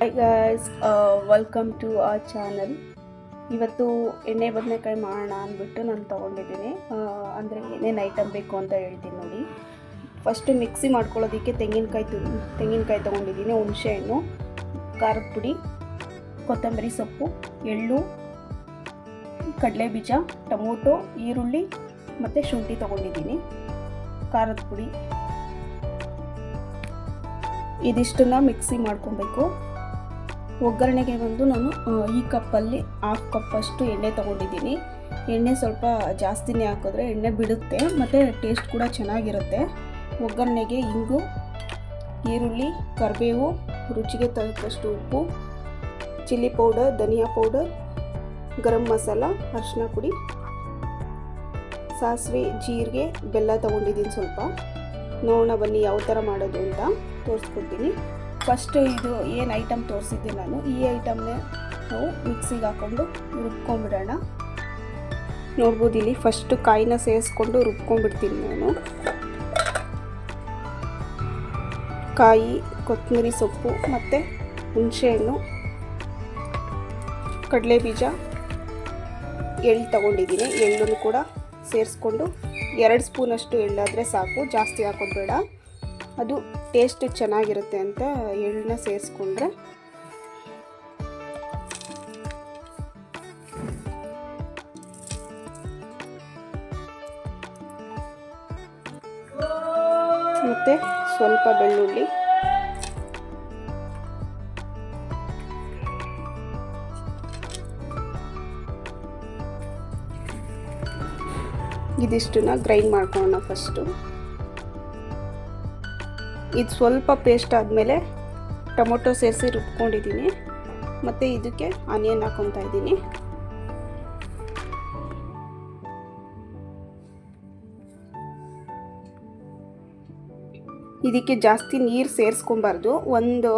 Hi guys welcome to a channel ಇವತ್ತು ಎಣ್ಣೆ ಬದನೆಕಾಯಿ ಮಾಡೋಣ ಅಂದ್ಬಿಟ್ಟು ನಾನು ತೊಗೊಂಡಿದ್ದೀನಿ. ಅಂದರೆ ಏನೇನು ಐಟಮ್ ಬೇಕು ಅಂತ ಹೇಳ್ತೀನಿ ನೋಡಿ. ಫಸ್ಟು ಮಿಕ್ಸಿ ಮಾಡ್ಕೊಳ್ಳೋದಕ್ಕೆ ತೆಂಗಿನಕಾಯಿ ತು, ತೆಂಗಿನಕಾಯಿ ತೊಗೊಂಡಿದ್ದೀನಿ ಹುಣಸೆಹಣ್ಣು ಖಾರದ ಪುಡಿ, ಕೊತ್ತಂಬರಿ ಸೊಪ್ಪು, ಎಳ್ಳು ಕಡಲೆ ಬೀಜ ಟೊಮೊಟೊ, ಈರುಳ್ಳಿ ಮತ್ತು ಶುಂಠಿ ತೊಗೊಂಡಿದ್ದೀನಿ. ಖಾರದ ಪುಡಿ. ಇದಿಷ್ಟನ್ನು ಮಿಕ್ಸಿ ಮಾಡ್ಕೊಬೇಕು. ಒಗ್ಗರಣೆಗೆ ಬಂದು ನಾನು ಈ ಕಪ್ಪಲ್ಲಿ ಹಾಫ್ ಕಪ್ಪಷ್ಟು ಎಣ್ಣೆ ತೊಗೊಂಡಿದ್ದೀನಿ. ಎಣ್ಣೆ ಸ್ವಲ್ಪ ಜಾಸ್ತಿನೇ ಹಾಕಿದ್ರೆ ಎಣ್ಣೆ ಬಿಡುತ್ತೆ, ಮತ್ತು ಟೇಸ್ಟ್ ಕೂಡ ಚೆನ್ನಾಗಿರುತ್ತೆ. ಒಗ್ಗರಣೆಗೆ ಇಂಗು, ಈರುಳ್ಳಿ, ಕರಿಬೇವು, ರುಚಿಗೆ ತಕ್ಕಷ್ಟು ಉಪ್ಪು, ಚಿಲ್ಲಿ ಪೌಡರ್, ಧನಿಯಾ ಪೌಡರ್, ಗರಂ ಮಸಾಲ ಅರಿಶಿನ ಪುಡಿ, ಸಾಸಿವೆ, ಜೀರಿಗೆ, ಬೆಲ್ಲ ತೊಗೊಂಡಿದ್ದೀನಿ ಸ್ವಲ್ಪ. ನೋಡೋಣ ಬನ್ನಿ ಯಾವ ಥರ ಮಾಡೋದು ಅಂತ ತೋರಿಸ್ಕೊಡ್ತೀನಿ. ಫಸ್ಟ್ ಇದು ಏನು ಐಟಮ್ ತೋರಿಸಿದ್ದೆ ನಾನು, ಈ ಐಟಮ್ನ ನಾವು ಮಿಕ್ಸಿಗೆ ಹಾಕ್ಕೊಂಡು ರುಬ್ಕೊಂಡ್ಬಿಡೋಣ. ನೋಡ್ಬೋದು ಇಲ್ಲಿ ಫಸ್ಟ್ ಕಾಯಿನ ಸೇರಿಸ್ಕೊಂಡು ರುಬ್ಕೊಂಡ್ಬಿಡ್ತೀನಿ ನಾನು. ಕಾಯಿ, ಕೊತ್ತಂಬರಿ ಸೊಪ್ಪು ಮತ್ತು ಹುಣಸೆಹಣ್ಣು ಕಡಲೆ ಬೀಜ ಎಳ್ಳು ತಗೊಂಡಿದ್ದೀನಿ. ಎಳ್ಳನ್ನು ಕೂಡ ಸೇರಿಸ್ಕೊಂಡು ಎರಡು ಸ್ಪೂನಷ್ಟು ಎಳ್ಳಾದರೆ ಸಾಕು, ಜಾಸ್ತಿ ಹಾಕೋದು ಬೇಡ. ಅದು ಟೇಸ್ಟ್ ಚೆನ್ನಾಗಿರುತ್ತೆ ಅಂತ ಎಳ್ಳನ್ನ ಸೇರಿಸ್ಕೊಂಡ್ರೆ ಮತ್ತು ಸ್ವಲ್ಪ ಬೆಳ್ಳುಳ್ಳಿ. ಇದಿಷ್ಟನ್ನ ಗ್ರೈಂಡ್ ಮಾಡ್ಕೊಳ್ಳೋಣ ಫಸ್ಟು ಇದು ಸ್ವಲ್ಪ ಪೇಸ್ಟ್ ಆದಮೇಲೆ ಟೊಮೊಟೊ ಸೇರಿಸಿ ರುಬ್ಕೊಂಡಿದ್ದೀನಿ. ಮತ್ತು ಇದಕ್ಕೆ ಆನಿಯನ್ ಹಾಕೊತಾ ಇದ್ದೀನಿ. ಇದಕ್ಕೆ ಜಾಸ್ತಿ ನೀರು ಸೇರಿಸ್ಕೊಬಾರ್ದು. ಒಂದು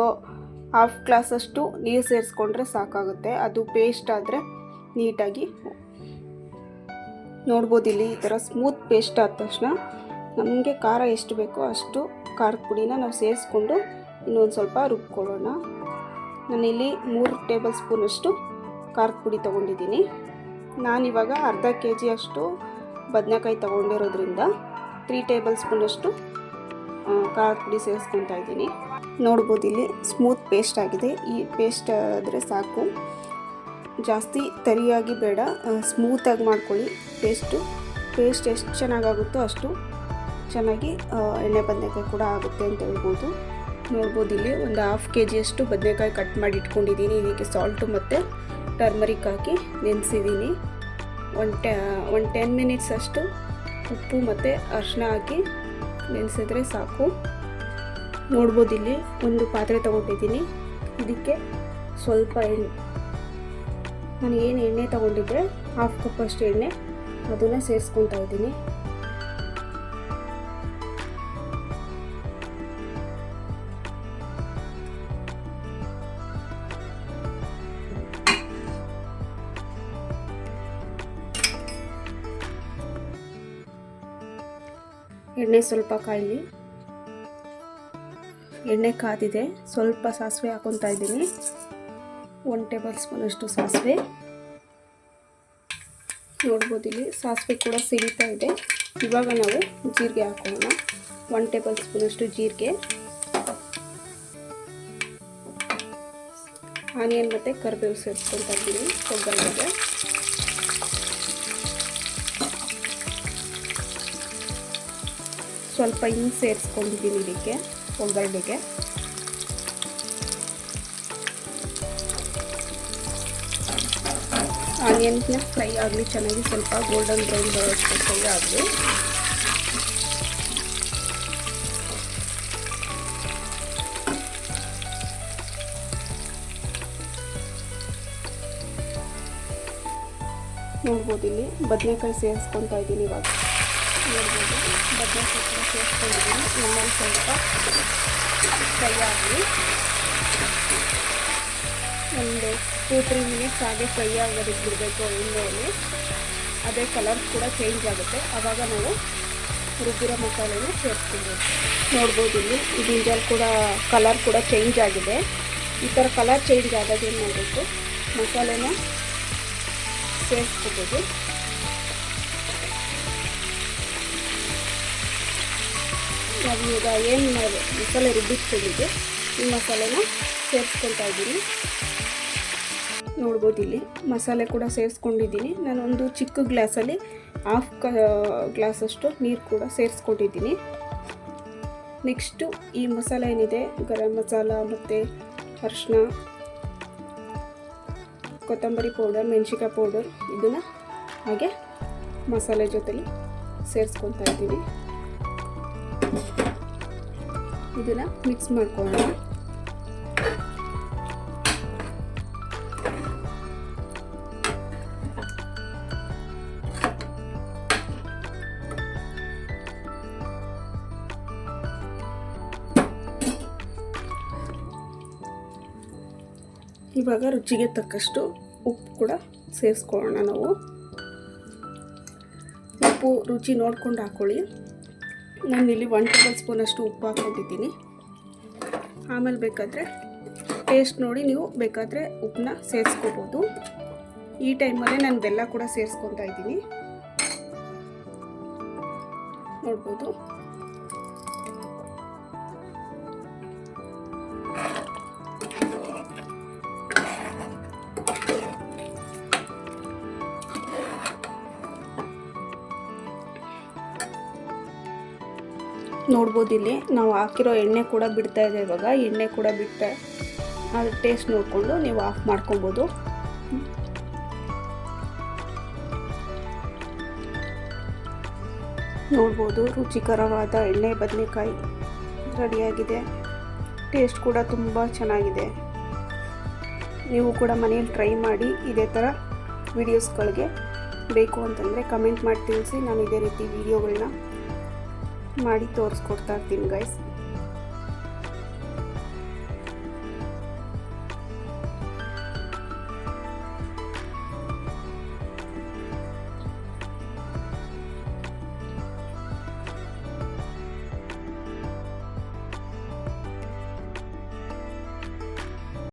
ಹಾಫ್ ಗ್ಲಾಸಷ್ಟು ನೀರು ಸೇರಿಸ್ಕೊಂಡ್ರೆ ಸಾಕಾಗುತ್ತೆ. ಅದು ಪೇಸ್ಟ್ ಆದರೆ ನೀಟಾಗಿ ನೋಡ್ಬೋದು ಇಲ್ಲಿ ಈ ಥರ ಸ್ಮೂತ್ ಪೇಸ್ಟ್ ಆದ ತಕ್ಷಣ ನಮಗೆ ಖಾರ ಎಷ್ಟು ಬೇಕೋ ಅಷ್ಟು ಖಾರದ ಪುಡಿನ ನಾವು ಸೇರಿಸ್ಕೊಂಡು ಇನ್ನೊಂದು ಸ್ವಲ್ಪ ರುಬ್ಕೊಳ್ಳೋಣ. ನಾನಿಲ್ಲಿ ಮೂರು ಟೇಬಲ್ ಸ್ಪೂನಷ್ಟು ಖಾರದ ಪುಡಿ ತೊಗೊಂಡಿದ್ದೀನಿ. ನಾನಿವಾಗ ಅರ್ಧ ಕೆ ಜಿ ಅಷ್ಟು ಬದನೆಕಾಯಿ ತೊಗೊಂಡಿರೋದ್ರಿಂದ ತ್ರೀ ಟೇಬಲ್ ಸ್ಪೂನಷ್ಟು ಖಾರದ ಪುಡಿ ಸೇರಿಸ್ಕೊತಾ ಇದ್ದೀನಿ. ನೋಡ್ಬೋದು ಇಲ್ಲಿ ಸ್ಮೂತ್ ಪೇಸ್ಟ್ ಆಗಿದೆ. ಈ ಪೇಸ್ಟ್ ಆದರೆ ಸಾಕು. ಜಾಸ್ತಿ ತರಿಯಾಗಿ ಬೇಡ ಸ್ಮೂತಾಗಿ ಮಾಡ್ಕೊಳ್ಳಿ. ಪೇಸ್ಟು, ಪೇಸ್ಟ್ ಎಷ್ಟು ಚೆನ್ನಾಗಾಗುತ್ತೋ ಅಷ್ಟು ಚೆನ್ನಾಗಿ ಎಣ್ಣೆ ಬದನೆಕಾಯಿ ಕೂಡ ಆಗುತ್ತೆ ಅಂತ ಹೇಳ್ಬೋದು. ನೋಡ್ಬೋದು ಇಲ್ಲಿ ಒಂದು ಹಾಫ್ ಕೆ ಜಿಯಷ್ಟು ಬದನೆಕಾಯಿ ಕಟ್ ಮಾಡಿ ಇಟ್ಕೊಂಡಿದ್ದೀನಿ. ಇದಕ್ಕೆ ಸಾಲ್ಟು ಮತ್ತು ಟರ್ಮರಿಕ್ ಹಾಕಿ ನೆನೆಸಿದ್ದೀನಿ. One ten one ten minutes ಅಷ್ಟು ಉಪ್ಪು ಮತ್ತು ಅರಿಶಿನ ಹಾಕಿ ನೆನೆಸಿದ್ರೆ ಸಾಕು. ನೋಡ್ಬೋದು ಇಲ್ಲಿ ಒಂದು ಪಾತ್ರೆ ತೊಗೊಂಡಿದ್ದೀನಿ. ಇದಕ್ಕೆ ಸ್ವಲ್ಪ ಎಣ್ಣೆ. ನಾನು ಏನು ಎಣ್ಣೆ ತೊಗೊಂಡಿದ್ದೆ ಹಾಫ್ ಕಪ್ ಅಷ್ಟು ಎಣ್ಣೆ ಅದನ್ನು ಸೇರಿಸ್ಕೊತಾ ಇದ್ದೀನಿ. ಎಣ್ಣೆ ಸ್ವಲ್ಪ ಕಾಯಲಿ. ಎಣ್ಣೆ ಕಾದಿದೆ. ಸ್ವಲ್ಪ ಸಾಸಿವೆ ಹಾಕೊತಾ ಇದ್ದೀನಿ. ಒನ್ ಟೇಬಲ್ ಸ್ಪೂನಷ್ಟು ಸಾಸಿವೆ. ನೋಡ್ಬೋದು ಇಲ್ಲಿ ಸಾಸಿವೆ ಕೂಡ ಸಿಡಿತಾ ಇದೆ. ಇವಾಗ ನಾವು ಜೀರಿಗೆ ಹಾಕೋಣ. ಒನ್ ಟೇಬಲ್ ಸ್ಪೂನಷ್ಟು ಜೀರಿಗೆ. ಆನಿಯನ್ ಮತ್ತು ಕರಿಬೇವು ಸೇರಿಸ್ಕೊತಾ ಇದ್ದೀನಿ. ಒಗ್ಗರಣೆಗೆ ಸ್ವಲ್ಪ ಹಿಂಗೆ ಸೇರಿಸ್ಕೊಂಡಿದ್ದೀನಿ ಇದಕ್ಕೆ ಒಗ್ಗರಣೆಗೆ ಆನಿಯನ್ಸ್ನ ಫ್ರೈ ಆಗಲಿ, ಚೆನ್ನಾಗಿ ಸ್ವಲ್ಪ ಗೋಲ್ಡನ್ ಬ್ರೌನ್ ಬರೋಷ್ಟು ಫ್ರೈ ಆಗಲಿ. ನೋಡ್ಬೋದು ಇಲ್ಲಿ, ಬದನೆಕಾಯಿ ಸೇರಿಸ್ಕೊತಾ ಇದ್ದೀನಿ ಇವಾಗ. ನೋಡ್ಬೋದು ಬದನೆಕಾಯಿ ಕೂಡ ಸೇರಿಸ್ಕೊಂಡಿದ್ದೀನಿ ಇನ್ನೊಂದು ಸ್ವಲ್ಪ ಫ್ರೈ ಆಗಲಿ ಒಂದು ಟೂ ತ್ರೀ ಮಿನಿಟ್ಸ್ ಹಾಗೆ ಫ್ರೈ ಆಗೋದಕ್ಕೆ ಬಿಡಬೇಕು ಎಣ್ಣೆಯಲ್ಲಿ ಅದೇ ಕಲರ್ ಕೂಡ ಚೇಂಜ್ ಆಗುತ್ತೆ ಆವಾಗ ನಾವು ರುಬ್ಬಿರೋ ಮಸಾಲೆನ ಸೇರಿಸ್ಕೊಬೋದು ನೋಡ್ಬೋದು ಇಲ್ಲಿ ಇದರಿಂದ ಕೂಡ ಕಲರ್ ಕೂಡ ಚೇಂಜ್ ಆಗಿದೆ ಈ ಥರ ಕಲರ್ ಚೇಂಜ್ ಆದಾಗ ಏನು ಮಾಡಬೇಕು ಮಸಾಲೆನ ಸೇರಿಸ್ಕೋಬೋದು ನಾವು ಈಗ ಏನು ಮಸಾಲೆ ರುಬ್ಬಿಟ್ಕೊಂಡಿದ್ದೆ ಈ ಮಸಾಲೆನ ಸೇರಿಸ್ಕೊಳ್ತಾ ಇದ್ದೀನಿ. ನೋಡ್ಬೋದು ಇಲ್ಲಿ ಮಸಾಲೆ ಕೂಡ ಸೇರಿಸ್ಕೊಂಡಿದ್ದೀನಿ. ನಾನು ಒಂದು ಚಿಕ್ಕ ಗ್ಲಾಸಲ್ಲಿ ಹಾಫ್ ಕ, ಗ್ಲಾಸಷ್ಟು ನೀರು ಕೂಡ ಸೇರಿಸ್ಕೊಂಡಿದ್ದೀನಿ. ನೆಕ್ಸ್ಟು ಈ ಮಸಾಲೆ ಏನಿದೆ? ಗರಂ ಮಸಾಲ ಮತ್ತು ಅರಿಶಿನ ಕೊತ್ತಂಬರಿ ಪೌಡರ್ ಮೆಣಸಿಕಾಯಿ ಪೌಡರ್ ಇದನ್ನು ಹಾಗೆ ಮಸಾಲೆ ಜೊತೆಲಿ ಸೇರಿಸ್ಕೊತಾ ಇದ್ದೀನಿ. ಇದನ್ನು ಮಿಕ್ಸ್ ಮಾಡ್ಕೊಳ್ಳೋಣ. ಇವಾಗ ರುಚಿಗೆ ತಕ್ಕಷ್ಟು ಉಪ್ಪು ಕೂಡ ಸೇರಿಸ್ಕೊಳ್ಳೋಣ ನಾವು. ಉಪ್ಪು ರುಚಿ ನೋಡ್ಕೊಂಡು ಹಾಕ್ಕೊಳ್ಳಿ ನಾನಿಲ್ಲಿ ಒನ್ ಟೇಬಲ್ ಸ್ಪೂನಷ್ಟು ಉಪ್ಪು ಹಾಕ್ಕೊಂಡಿದ್ದೀನಿ. ಆಮೇಲೆ ಬೇಕಾದರೆ ಟೇಸ್ಟ್ ನೋಡಿ ನೀವು ಬೇಕಾದರೆ ಉಪ್ಪನ್ನ ಸೇರಿಸ್ಕೋಬೋದು. ಈ ಟೈಮಲ್ಲೇ ನಾನು ಬೆಲ್ಲ ಕೂಡ ಸೇರಿಸ್ಕೊತಾ ಇದ್ದೀನಿ. ನೋಡ್ಬೋದು. ನೋಡ್ಬೋದು ಇಲ್ಲಿ. ನಾವು ಹಾಕಿರೋ ಎಣ್ಣೆ ಕೂಡ ಬಿಡ್ತಾ ಇದೆ ಇವಾಗ. ಎಣ್ಣೆ ಕೂಡ ಬಿಡ್ತಾ ಅದು ಟೇಸ್ಟ್ ನೋಡಿಕೊಂಡು ನೀವು ಆಫ್ ಮಾಡ್ಕೊಬೋದು. ನೋಡ್ಬೋದು ರುಚಿಕರವಾದ ಎಣ್ಣೆ ಬದನೆಕಾಯಿ ರೆಡಿಯಾಗಿದೆ. ಟೇಸ್ಟ್ ಕೂಡ ತುಂಬ ಚೆನ್ನಾಗಿದೆ. ನೀವು ಕೂಡ ಮನೇಲಿ ಟ್ರೈ ಮಾಡಿ ಇದೇ ಥರ ವೀಡಿಯೋಸ್ಗಳಿಗೆ ಬೇಕು ಅಂತಂದರೆ ಕಮೆಂಟ್ ಮಾಡಿ ತಿಳಿಸಿ. ನಾನು ಇದೇ ರೀತಿ ವೀಡಿಯೋಗಳನ್ನ ಮಾಡಿ ತೋರಿಸ್ಕೊಡ್ತಾ ಇರ್ತೀನಿ ಗೈಸ್